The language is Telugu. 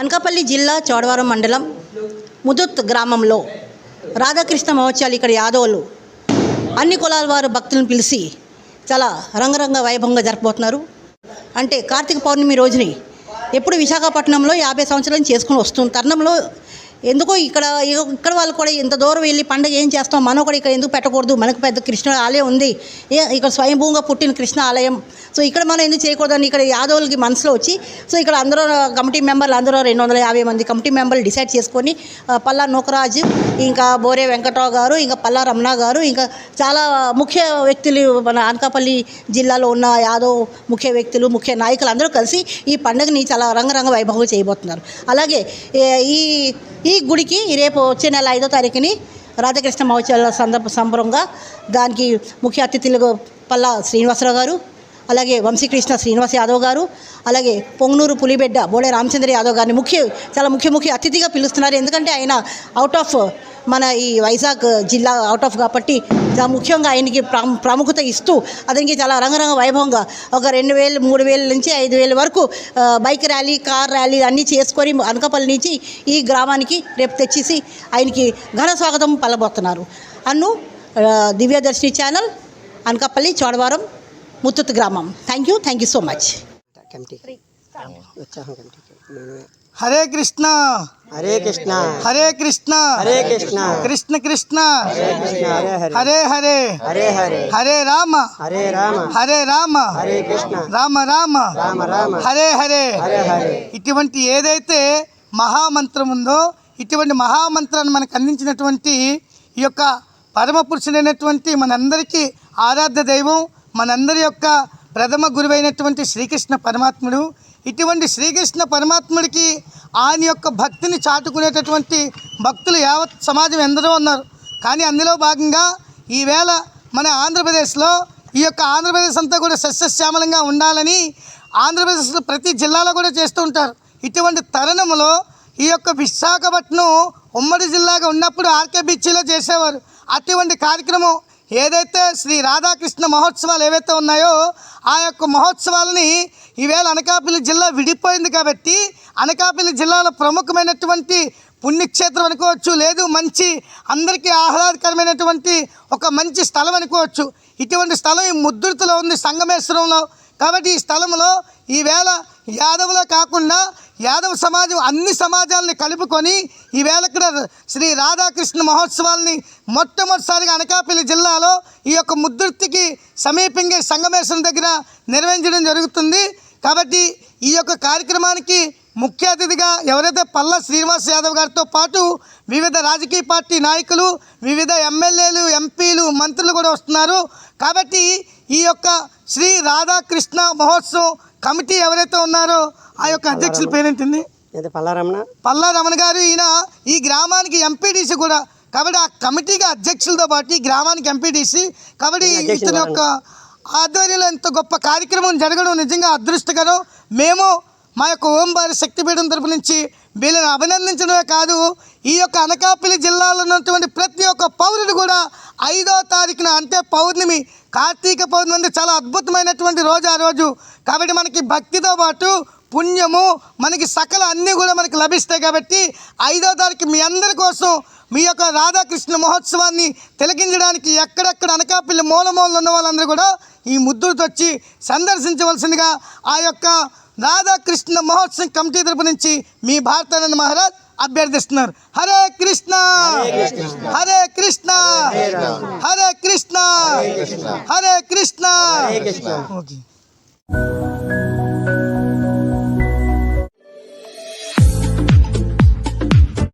అనకాపల్లి జిల్లా చోడవరం మండలం ముదుత్ గ్రామంలో రాధాకృష్ణ మహోత్సవాలు ఇక్కడ యాదవులు. అన్ని కులాల వారు భక్తులను పిలిచి చాలా రంగరంగ వైభవంగా జరపబోతున్నారు. అంటే కార్తీక పౌర్ణమి రోజుని ఎప్పుడు విశాఖపట్నంలో యాభై సంవత్సరాలు చేసుకుని వస్తుంది తరుణంలో ఎందుకో ఇక్కడ ఇక్కడ వాళ్ళు కూడా ఇంత దూరం వెళ్ళి పండుగ ఏం చేస్తాం? మనం కూడా ఇక్కడ ఎందుకు పెట్టకూడదు? మనకు పెద్ద కృష్ణ ఆలయం ఉంది. ఏ- ఇక్కడ స్వయంభూగా పుట్టిన కృష్ణ ఆలయం. సో ఇక్కడ మనం ఎందుకు చేయకూడదని ఇక్కడ యాదవులకి మనసులో వచ్చి సో ఇక్కడ అందరూ కమిటీ మెంబర్లు అందరూ రెండు వందల యాభై మంది కమిటీ మెంబర్లు డిసైడ్ చేసుకొని పల్లా నూకరాజు ఇంకా బోరే వెంకట్రావు గారు ఇంకా పల్లా రమణ గారు ఇంకా చాలా ముఖ్య వ్యక్తులు మన అనకాపల్లి జిల్లాలో ఉన్న యాదవ్ ముఖ్య వ్యక్తులు ముఖ్య నాయకులు అందరూ కలిసి ఈ పండుగని చాలా రంగరంగ వైభవం చేయబోతున్నారు. అలాగే ఈ ఈ ఈ గుడికి రేపు వచ్చే నెల ఐదో తారీఖుని రాధాకృష్ణ మహోత్సవాల సందర్భ సంబరంగా దానికి ముఖ్య అతిథులుగా పల్లా శ్రీనివాసరావు గారు అలాగే వంశీకృష్ణ శ్రీనివాస్ యాదవ్ గారు అలాగే పొంగనూరు పులిబెడ్డ బోడే రామచంద్ర యాదవ్ గారిని ముఖ్య చాలా ముఖ్య ముఖ్య అతిథిగా పిలుస్తున్నారు. ఎందుకంటే ఆయన అవుట్ ఆఫ్ మన ఈ వైజాగ్ జిల్లా అవుట్ ఆఫ్ కాబట్టి ముఖ్యంగా ఆయనకి ప్రాము ప్రాముఖ్యత ఇస్తూ అతనికి చాలా రంగరంగ వైభవంగా ఒక రెండు వేలు మూడు వేల నుంచి ఐదు వేల వరకు బైక్ ర్యాలీ కార్ ర్యాలీ అన్నీ చేసుకొని అనకాపల్లి నుంచి ఈ గ్రామానికి రేపు తెచ్చేసి ఆయనకి ఘన స్వాగతం పలబోతున్నారు. అన్ను దివ్యదర్శిని ఛానల్ అనకాపల్లి చోడవరం. ముత్తుత్ గ్రామం. Thank you thank you so much Hare Krishna. Hare Krishna. Hare Krishna. Hare Krishna. Krishna Krishna. Hare Krishna. Hare Hare. Hare Hare. Hare Hare. Hare Rama. Hare Rama. Hare Rama. Hare Krishna. Rama Rama. Rama Rama. Hare Hare. Hare Hare. ఇటువంటి ఏదైతే మహామంత్రం ఉందో ఇటువంటి మహామంత్రాన్ని మనకు అందించినటువంటి ఈ యొక్క పరమ పురుషుడైనటువంటి మనందరికీ ఆరాధ్య దైవం మనందరి యొక్క ప్రథమ గురువైనటువంటి శ్రీకృష్ణ పరమాత్ముడు. ఇటువంటి శ్రీకృష్ణ పరమాత్ముడికి ఆయన యొక్క భక్తిని చాటుకునేటటువంటి భక్తులు యావత్ సమాజం ఎందరో ఉన్నారు. కానీ అందులో భాగంగా ఈవేళ మన ఆంధ్రప్రదేశ్లో ఈ యొక్క ఆంధ్రప్రదేశ్ అంతా కూడా సస్యశ్యామలంగా ఉండాలని ఆంధ్రప్రదేశ్లో ప్రతి జిల్లాలో కూడా చేస్తూ ఉంటారు. ఇటువంటి తరుణంలో ఈ యొక్క విశాఖపట్నం ఉమ్మడి జిల్లాగా ఉన్నప్పుడు ఆర్కే బీచ్లో చేసేవారు. అటువంటి కార్యక్రమం ఏదైతే శ్రీ రాధాకృష్ణ మహోత్సవాలు ఏవైతే ఉన్నాయో ఆ యొక్క మహోత్సవాలని ఈవేళ అనకాపల్లి జిల్లా విడిపోయింది కాబట్టి అనకాపల్లి జిల్లాలో ప్రముఖమైనటువంటి పుణ్యక్షేత్రం అనుకోవచ్చు లేదు మంచి అందరికీ ఆహ్లాదకరమైనటువంటి ఒక మంచి స్థలం అనుకోవచ్చు. ఇటువంటి స్థలం ఈ ముద్రతలో ఉంది సంగమేశ్వరంలో. కాబట్టి ఈ స్థలంలో ఈవేళ యాదవులో కాకుండా యాదవ సమాజం అన్ని సమాజాలని కలుపుకొని ఈవేళ ఇక్కడ శ్రీ రాధాకృష్ణ మహోత్సవాల్ని మొట్టమొదటిసారిగా అనకాపల్లి జిల్లాలో ఈ యొక్క ముద్దుర్తికి సమీపంగా సంగమేశ్వరం దగ్గర నిర్వహించడం జరుగుతుంది. కాబట్టి ఈ యొక్క కార్యక్రమానికి ముఖ్య అతిథిగా ఎవరైతే పల్ల శ్రీనివాస్ యాదవ్ గారితో పాటు వివిధ రాజకీయ పార్టీ నాయకులు వివిధ ఎమ్మెల్యేలు ఎంపీలు మంత్రులు కూడా వస్తున్నారు. కాబట్టి ఈ యొక్క శ్రీ రాధాకృష్ణ మహోత్సవం కమిటీ ఎవరైతే ఉన్నారో ఆ యొక్క అధ్యక్షుల పేరేంటింది? పల్లారమణ పల్లా రమణ గారు ఈయన ఈ గ్రామానికి ఎంపీడీసీ కూడా కాబట్టి ఆ కమిటీకి అధ్యక్షులతో పాటు ఈ గ్రామానికి ఎంపీడీసీ కాబట్టి ఇతని యొక్క ఆధ్వర్యంలో ఇంత గొప్ప కార్యక్రమం జరగడం నిజంగా అదృష్టకరం. మేము మా యొక్క ఓంబారి శక్తిపీఠం తరపు నుంచి వీళ్ళని అభినందించడమే కాదు ఈ యొక్క అనకాపల్లి జిల్లాలో ఉన్నటువంటి ప్రతి ఒక్క పౌరుడు కూడా ఐదో తారీఖున అంటే పౌర్ణమి కార్తీక పౌర్ణమి అంటే చాలా అద్భుతమైనటువంటి రోజు ఆ రోజు. కాబట్టి మనకి భక్తితో పాటు పుణ్యము మనకి సకల అన్నీ కూడా మనకి లభిస్తాయి కాబట్టి ఐదో తారీఖు మీ అందరి కోసం మీ యొక్క రాధాకృష్ణ మహోత్సవాన్ని తిలకించడానికి ఎక్కడెక్కడ అనకాపల్లి మూల మూలలో ఉన్న వాళ్ళందరూ కూడా ఈ ముద్దుడితో వచ్చి సందర్శించవలసిందిగా ఆ యొక్క రాధాకృష్ణ మహోత్సవం కమిటీ తరపు నుంచి మీ భారతానంద మహారాజ్ అభ్యర్థిస్తున్నారు హరే కృష్ణ హరే కృష్ణ హరే కృష్ణ హరే కృష్ణ ఓకే